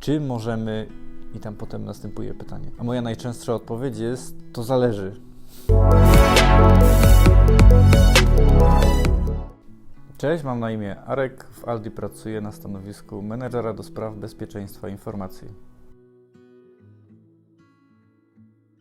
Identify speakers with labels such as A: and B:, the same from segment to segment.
A: Czy możemy, i tam potem następuje pytanie. A moja najczęstsza odpowiedź jest: to zależy. Cześć, mam na imię Arek. W Aldi pracuję na stanowisku menedżera do spraw bezpieczeństwa informacji.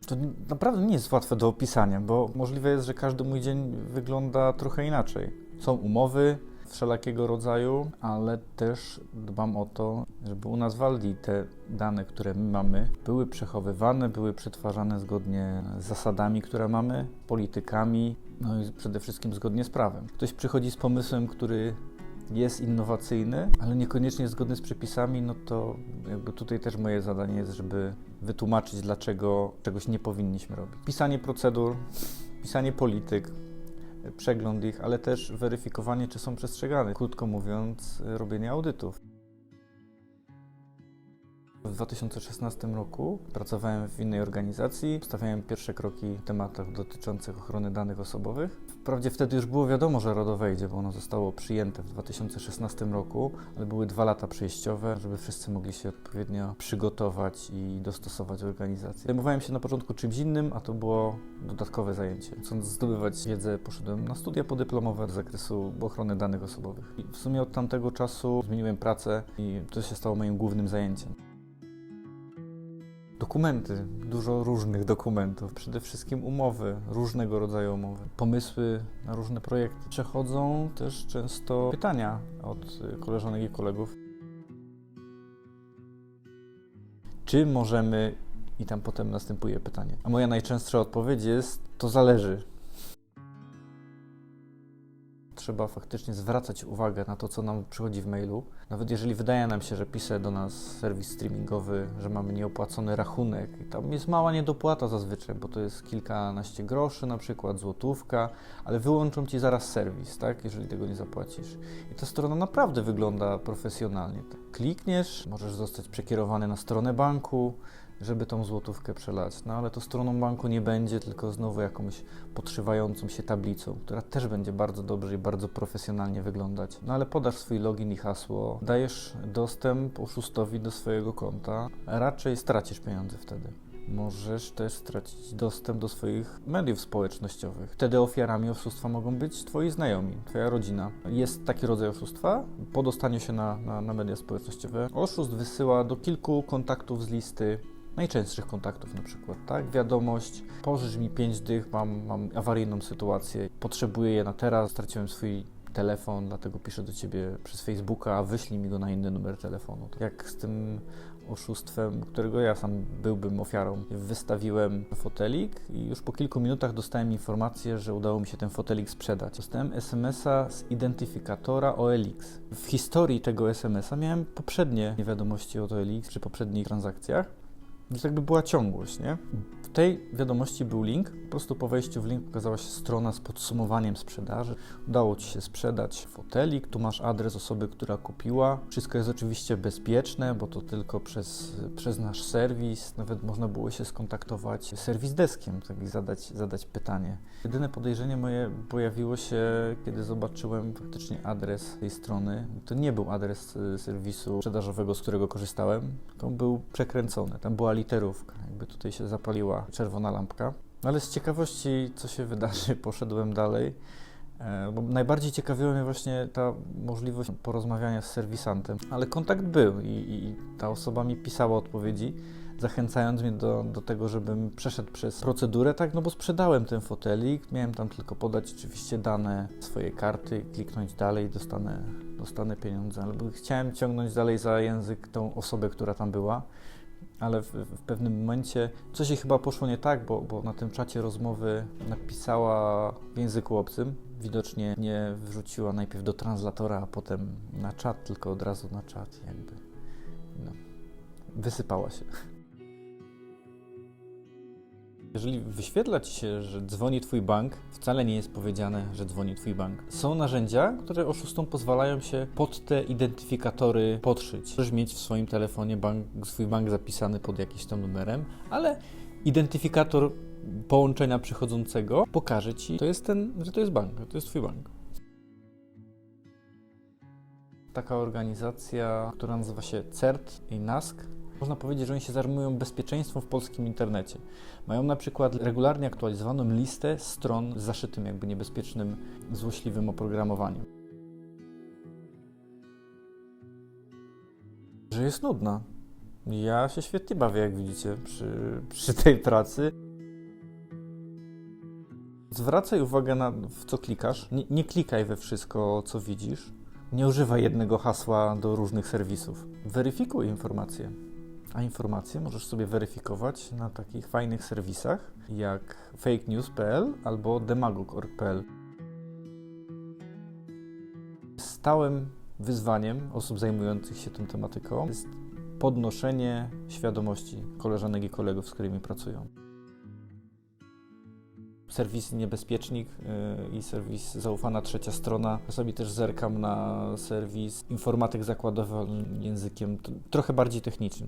A: To naprawdę nie jest łatwe do opisania, bo możliwe jest, że każdy mój dzień wygląda trochę inaczej. Są umowy wszelakiego rodzaju, ale też dbam o to, żeby u nas w Aldi te dane, które my mamy, były przechowywane, były przetwarzane zgodnie z zasadami, które mamy, politykami, no i przede wszystkim zgodnie z prawem. Ktoś przychodzi z pomysłem, który jest innowacyjny, ale niekoniecznie zgodny z przepisami, no to jakby tutaj też moje zadanie jest, żeby wytłumaczyć, dlaczego czegoś nie powinniśmy robić. Pisanie procedur, pisanie polityk, przegląd ich, ale też weryfikowanie, czy są przestrzegane. Krótko mówiąc, robienie audytów. W 2016 roku pracowałem w innej organizacji, stawiałem pierwsze kroki w tematach dotyczących ochrony danych osobowych. Wprawdzie wtedy już było wiadomo, że RODO wejdzie, bo ono zostało przyjęte w 2016 roku, ale były dwa lata przejściowe, żeby wszyscy mogli się odpowiednio przygotować i dostosować organizację. Zajmowałem się na początku czymś innym, a to było dodatkowe zajęcie. Chcąc zdobywać wiedzę, poszedłem na studia podyplomowe z zakresu ochrony danych osobowych. I w sumie od tamtego czasu zmieniłem pracę i to się stało moim głównym zajęciem. Dokumenty, dużo różnych dokumentów, przede wszystkim umowy, różnego rodzaju umowy, pomysły na różne projekty. Przechodzą też często pytania od koleżanek i kolegów. Czy możemy, i tam potem następuje pytanie. A moja najczęstsza odpowiedź jest: to zależy trzeba faktycznie zwracać uwagę na to, co nam przychodzi w mailu. Nawet jeżeli wydaje nam się, że pisze do nas serwis streamingowy, że mamy nieopłacony rachunek i tam jest mała niedopłata zazwyczaj, bo to jest kilkanaście groszy, na przykład złotówka, ale wyłączą ci zaraz serwis, tak, jeżeli tego nie zapłacisz. I ta strona naprawdę wygląda profesjonalnie. Klikniesz, możesz zostać przekierowany na stronę banku, żeby tą złotówkę przelać. No ale to stroną banku nie będzie, tylko znowu jakąś podszywającą się tablicą, która też będzie bardzo dobrze i bardzo profesjonalnie wyglądać. No ale podasz swój login i hasło, dajesz dostęp oszustowi do swojego konta, raczej stracisz pieniądze wtedy. Możesz też stracić dostęp do swoich mediów społecznościowych. Wtedy ofiarami oszustwa mogą być Twoi znajomi, Twoja rodzina. Jest taki rodzaj oszustwa. Po dostaniu się na, na, na media społecznościowe, oszust wysyła do kilku kontaktów z listy najczęstszych kontaktów na przykład, tak? Wiadomość, pożycz mi pięć dych, mam, mam awaryjną sytuację, potrzebuję je na teraz, straciłem swój telefon, dlatego piszę do Ciebie przez Facebooka, a wyślij mi go na inny numer telefonu. Jak z tym oszustwem, którego ja sam byłbym ofiarą. Wystawiłem fotelik i już po kilku minutach dostałem informację, że udało mi się ten fotelik sprzedać. Dostałem SMS-a z identyfikatora OLX. W historii tego SMS-a miałem poprzednie wiadomości od OLX przy poprzednich transakcjach więc jakby była ciągłość, nie? W tej wiadomości był link, po prostu po wejściu w link pokazała się strona z podsumowaniem sprzedaży. Udało Ci się sprzedać fotelik, tu masz adres osoby, która kupiła. Wszystko jest oczywiście bezpieczne, bo to tylko przez, przez nasz serwis. Nawet można było się skontaktować z serwis deskiem, tak i zadać, zadać pytanie. Jedyne podejrzenie moje pojawiło się, kiedy zobaczyłem faktycznie adres tej strony. To nie był adres y, serwisu sprzedażowego, z którego korzystałem, to był przekręcony. Tam była literówka, jakby tutaj się zapaliła czerwona lampka. Ale z ciekawości, co się wydarzy, poszedłem dalej. E, bo najbardziej ciekawiła mnie właśnie ta możliwość porozmawiania z serwisantem, ale kontakt był i, i ta osoba mi pisała odpowiedzi zachęcając mnie do, do tego, żebym przeszedł przez procedurę, tak, no bo sprzedałem ten fotelik, miałem tam tylko podać oczywiście dane swojej karty, kliknąć dalej i dostanę, dostanę pieniądze, ale chciałem ciągnąć dalej za język tą osobę, która tam była, ale w, w, pewnym momencie coś się chyba poszło nie tak, bo, bo na tym czacie rozmowy napisała w języku obcym. Widocznie nie wrzuciła najpierw do translatora, a potem na czat, tylko od razu na czat, jakby. No, wysypała się. Jeżeli wyświetla Ci się, że dzwoni Twój bank, wcale nie jest powiedziane, że dzwoni Twój bank. Są narzędzia, które oszustom pozwalają się pod te identyfikatory podszyć. Możesz mieć w swoim telefonie bank, swój bank zapisany pod jakimś tam numerem, ale identyfikator połączenia przychodzącego pokaże Ci, to jest ten, że to jest bank, to jest Twój bank. Taka organizacja, która nazywa się CERT i NASK. Można powiedzieć, że oni się zajmują bezpieczeństwem w polskim internecie. Mają na przykład regularnie aktualizowaną listę stron z zaszytym jakby niebezpiecznym, złośliwym oprogramowaniem. Że jest nudna. Ja się świetnie bawię, jak widzicie, przy, przy tej pracy. Zwracaj uwagę na w co klikasz. Nie, nie klikaj we wszystko, co widzisz. Nie używaj jednego hasła do różnych serwisów. Weryfikuj informacje. A informacje możesz sobie weryfikować na takich fajnych serwisach jak fakenews.pl albo demagog.org.pl. Stałym wyzwaniem osób zajmujących się tą tematyką jest podnoszenie świadomości koleżanek i kolegów, z którymi pracują serwis Niebezpiecznik y, i serwis Zaufana Trzecia Strona. Sobie też zerkam na serwis Informatyk Zakładowy językiem trochę bardziej technicznym.